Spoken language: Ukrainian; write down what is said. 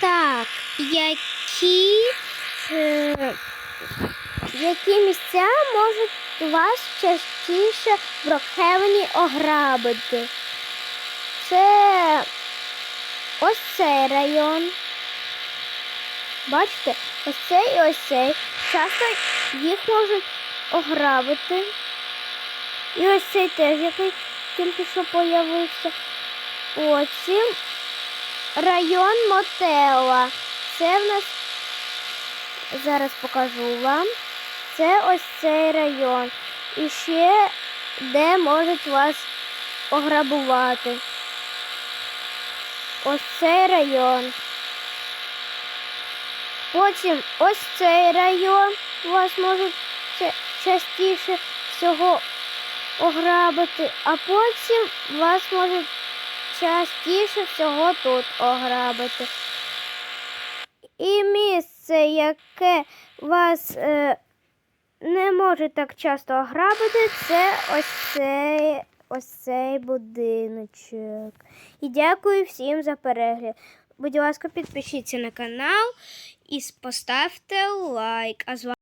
Так, які, е, які місця можуть вас частіше в Брокхевені ограбити? Це ось цей район. Бачите, ось цей і ось цей. Часто їх можуть ограбити. І ось цей теж, який тільки що появився. Потім район Мотела. Це в нас зараз покажу вам. Це ось цей район. І ще де можуть вас ограбувати. Ось цей район. Потім ось цей район вас можуть частіше всього ограбити, а потім вас можуть частіше всього тут ограбити. І місце, яке вас е, не може так часто ограбити, це ось цей, ось цей будиночок. І дякую всім за перегляд. Будь ласка, підпишіться на канал і поставте лайк. А з вами